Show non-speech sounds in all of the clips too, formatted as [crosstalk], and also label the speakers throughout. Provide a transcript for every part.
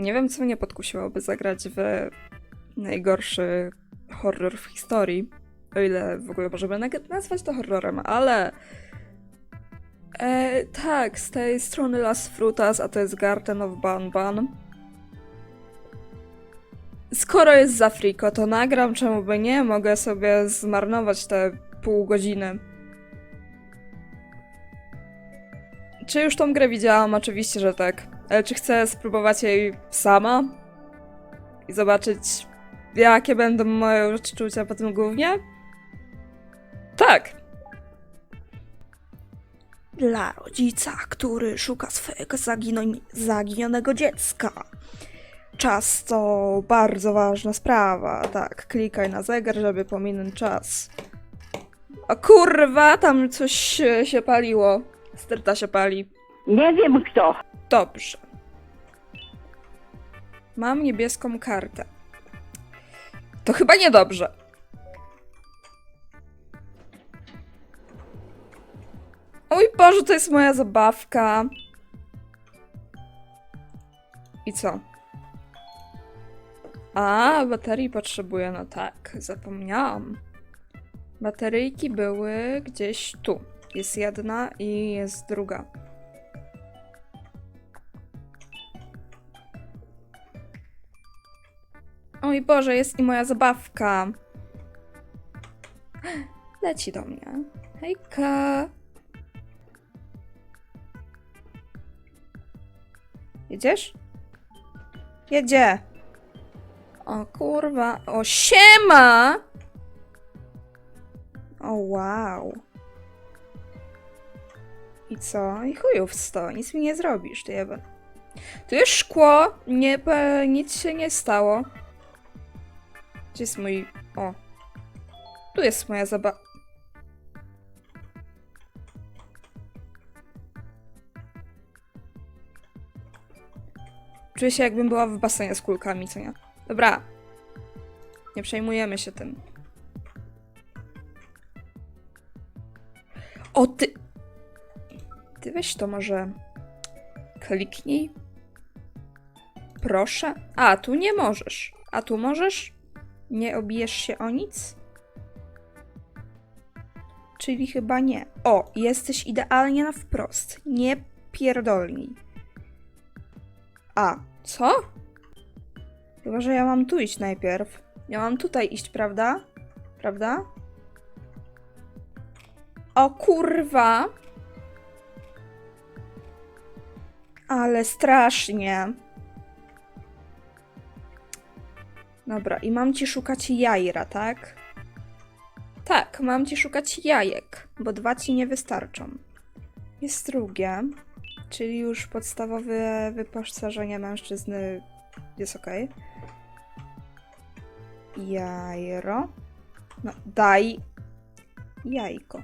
Speaker 1: Nie wiem, co mnie podkusiłoby zagrać w najgorszy horror w historii. O ile w ogóle możemy nazwać to horrorem, ale. E, tak, z tej strony Las Frutas, a to jest Garden of Banban. Skoro jest za friko, to nagram, czemu by nie? Mogę sobie zmarnować te pół godziny. Czy już tą grę widziałam? Oczywiście, że tak. Ale czy chcę spróbować jej sama? I zobaczyć, jakie będą moje odczucia po tym głównie? Tak.
Speaker 2: Dla rodzica, który szuka swojego zagino- zaginionego dziecka. Czas to bardzo ważna sprawa.
Speaker 1: Tak, klikaj na zegar, żeby pominąć czas. O kurwa, tam coś się paliło. Sterta się pali.
Speaker 3: Nie wiem kto.
Speaker 1: Dobrze. Mam niebieską kartę. To chyba niedobrze. Oj Boże, to jest moja zabawka. I co? A, baterii potrzebuję, no tak, zapomniałam. Bateryjki były gdzieś tu. Jest jedna i jest druga. Oj Boże, jest i moja zabawka. Leci do mnie. Hejka. Jedziesz? Jedzie. O kurwa. O siema! O wow. I co? I chujów sto. Nic mi nie zrobisz, ty jeba. Tu jest szkło. Nie, nic się nie stało. Gdzie jest mój... O. Tu jest moja zaba... Czuję się jakbym była w basenie z kulkami, co nie? Dobra. Nie przejmujemy się tym. O, ty... Ty weź to może... Kliknij. Proszę. A, tu nie możesz. A tu możesz? Nie obijesz się o nic? Czyli chyba nie. O, jesteś idealnie na wprost. Nie pierdolnij. A, co? Chyba, że ja mam tu iść najpierw. Ja mam tutaj iść, prawda? Prawda? O kurwa! Ale strasznie. Dobra, i mam ci szukać jajra, tak? Tak, mam ci szukać jajek, bo dwa ci nie wystarczą. Jest drugie, czyli już podstawowe wyposażenie mężczyzny jest ok. Jajro. No, daj jajko.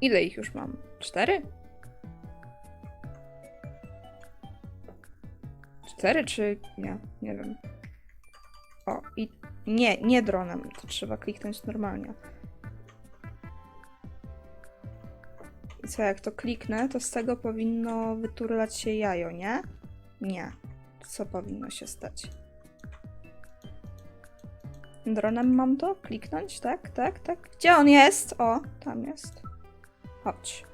Speaker 1: Ile ich już mam? Cztery? Cztery czy nie? Nie wiem. O, i nie, nie dronem. To trzeba kliknąć normalnie. I co, jak to kliknę, to z tego powinno wyturlać się jajo, nie? Nie. Co powinno się stać? Dronem mam to? Kliknąć? Tak, tak, tak. Gdzie on jest? O, tam jest. Chodź.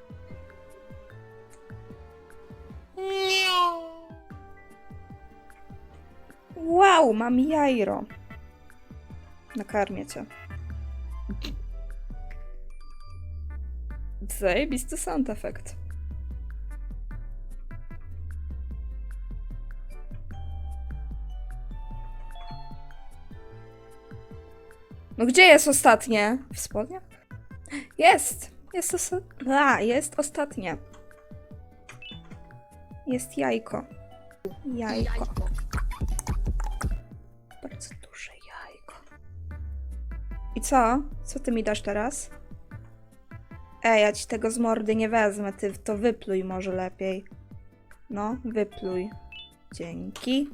Speaker 1: Wow, mam jajro. Nakarmię cię. Zajebisty sound effect. No gdzie jest ostatnie? W spodniach? Jest! Jest, osa- A, jest ostatnie. Jest jajko. Jajko. Bardzo co? Co ty mi dasz teraz? Ej, ja ci tego z mordy nie wezmę, ty to wypluj może lepiej. No, wypluj. Dzięki.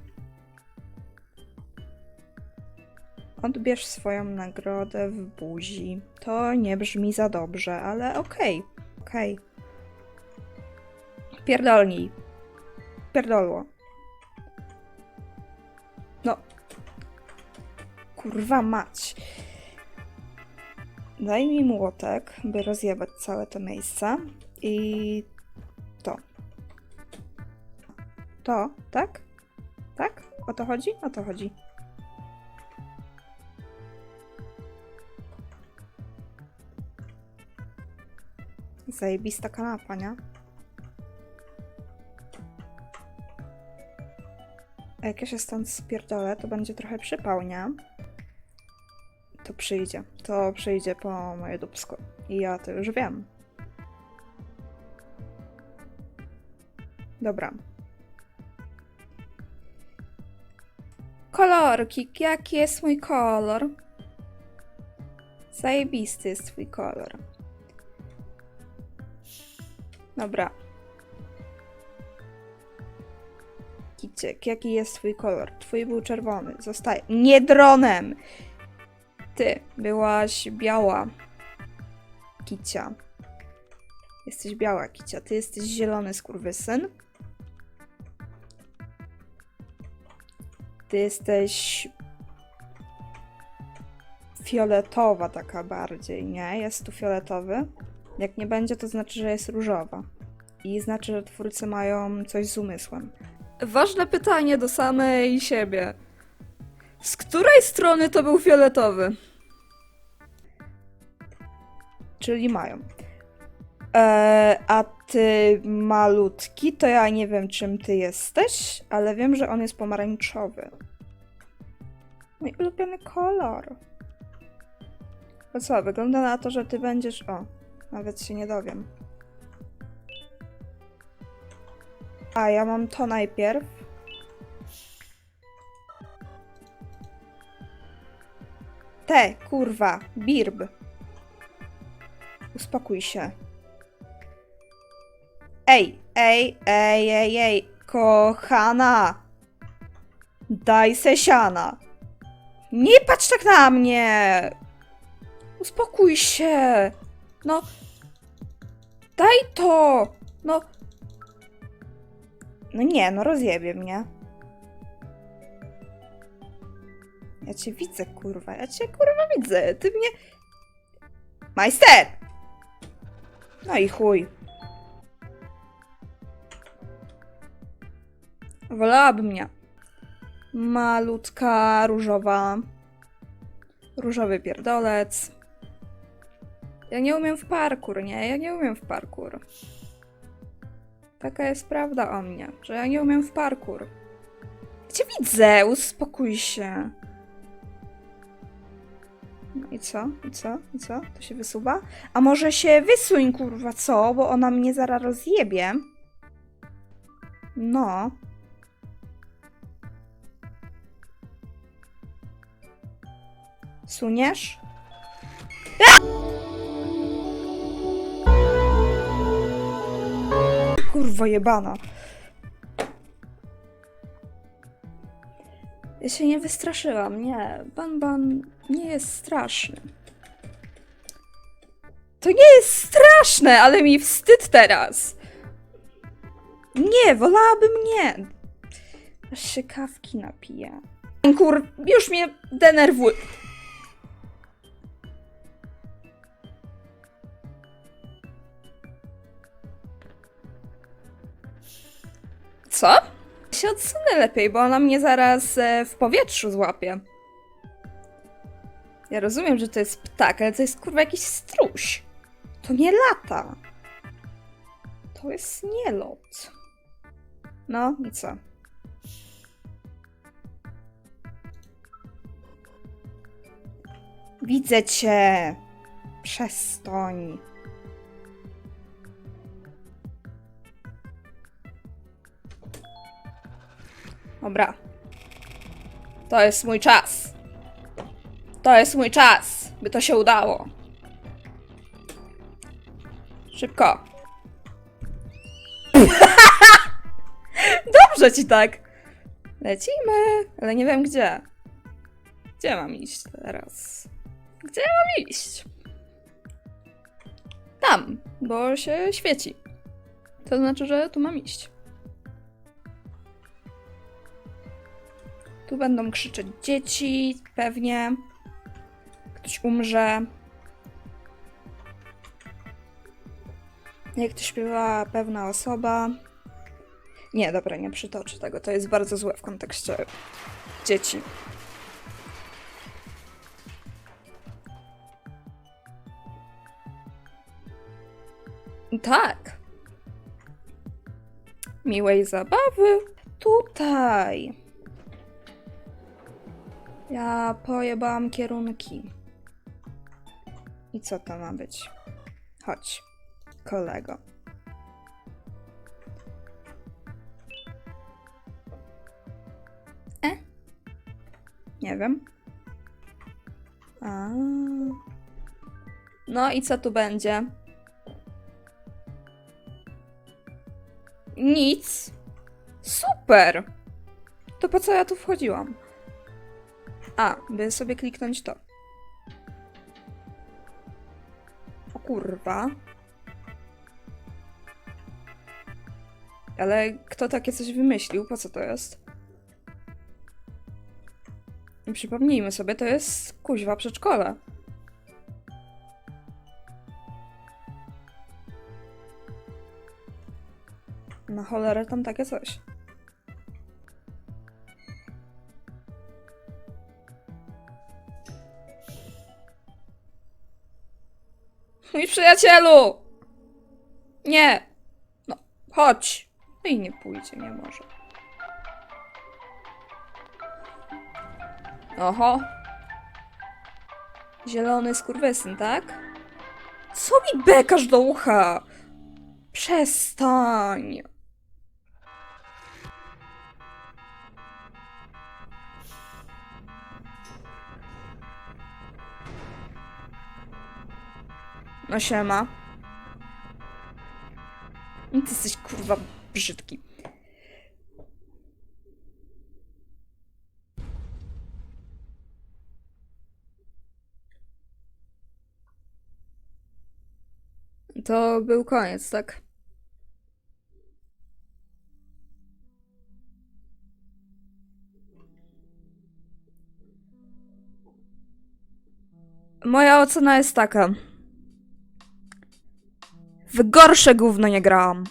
Speaker 1: Odbierz swoją nagrodę w buzi. To nie brzmi za dobrze, ale okej. Okej. Pierdolnij. Pierdolło. No. Kurwa mać. Daj mi młotek, by rozjebać całe to miejsce. I to. To, tak? Tak? O to chodzi? O to chodzi. Zajebista kanapa, nie? A jak ja się stąd spierdolę, to będzie trochę przypał, nie? To przyjdzie. To przyjdzie po moje dubsko. I ja to już wiem. Dobra. Kolorki. Jaki jest mój kolor? Zajebisty jest twój kolor. Dobra. Kiciek, jaki jest twój kolor? Twój był czerwony. Zostaje. Nie dronem! Ty byłaś biała. Kicia. Jesteś biała, Kicia. Ty jesteś zielony skurwysyn. Ty jesteś fioletowa taka bardziej, nie? Jest tu fioletowy. Jak nie będzie, to znaczy, że jest różowa. I znaczy, że twórcy mają coś z umysłem. Ważne pytanie do samej siebie. Z której strony to był fioletowy? Czyli mają. Eee, a ty malutki, to ja nie wiem czym ty jesteś, ale wiem, że on jest pomarańczowy. Mój ulubiony kolor. To co, wygląda na to, że ty będziesz... O, nawet się nie dowiem. A, ja mam to najpierw. Te, kurwa, birb. Uspokój się. Ej, ej, ej, ej, ej, kochana. Daj se siana. Nie patrz tak na mnie. Uspokój się. No. Daj to. No. No nie, no rozjebie mnie. Ja cię widzę, kurwa. Ja cię, kurwa, widzę. Ty mnie... Majster! No i chuj. Wolałabym mnie. Malutka, różowa. Różowy pierdolec. Ja nie umiem w parkour, nie? Ja nie umiem w parkour. Taka jest prawda o mnie, że ja nie umiem w parkour. Ja cię widzę, uspokój się. No i co? I co? I co? To się wysuwa? A może się wysuń, kurwa, co? Bo ona mnie zaraz rozjebie. No. Suniesz? Kurwa jebana. Się nie wystraszyłam, nie. Ban Ban nie jest straszny. To nie jest straszne, ale mi wstyd teraz. Nie, wolałabym nie. Aż się kawki napiję. Kur, już mnie denerwuje. Co? Się odsunę lepiej, bo ona mnie zaraz e, w powietrzu złapie. Ja rozumiem, że to jest ptak, ale to jest kurwa jakiś struś. To nie lata. To jest nie lot. No i co? Widzę cię. Przestań. Dobra. To jest mój czas. To jest mój czas, by to się udało. Szybko. [laughs] Dobrze ci tak. Lecimy, ale nie wiem gdzie. Gdzie mam iść teraz? Gdzie mam iść? Tam, bo się świeci. To znaczy, że tu mam iść. Tu będą krzyczeć dzieci, pewnie. Ktoś umrze. Jak to śpiewała pewna osoba. Nie, dobra, nie przytoczę tego. To jest bardzo złe w kontekście dzieci. Tak. Miłej zabawy. Tutaj. Ja pojebałam kierunki. I co to ma być? Chodź, kolego. E? Nie wiem. A. No i co tu będzie? Nic. Super. To po co ja tu wchodziłam? A, by sobie kliknąć to. O kurwa. Ale kto takie coś wymyślił? Po co to jest? Przypomnijmy sobie, to jest kuźwa przedszkole. Na cholerę tam takie coś. Mój przyjacielu! Nie! No, chodź! No i nie pójdzie, nie może. Oho. Zielony skurwysyn, tak? Co mi bekasz do ucha? Przestań! No siema. Ty jesteś kurwa brzydki. To był koniec, tak? Moja ocena jest taka. W gorsze gówno nie grałam.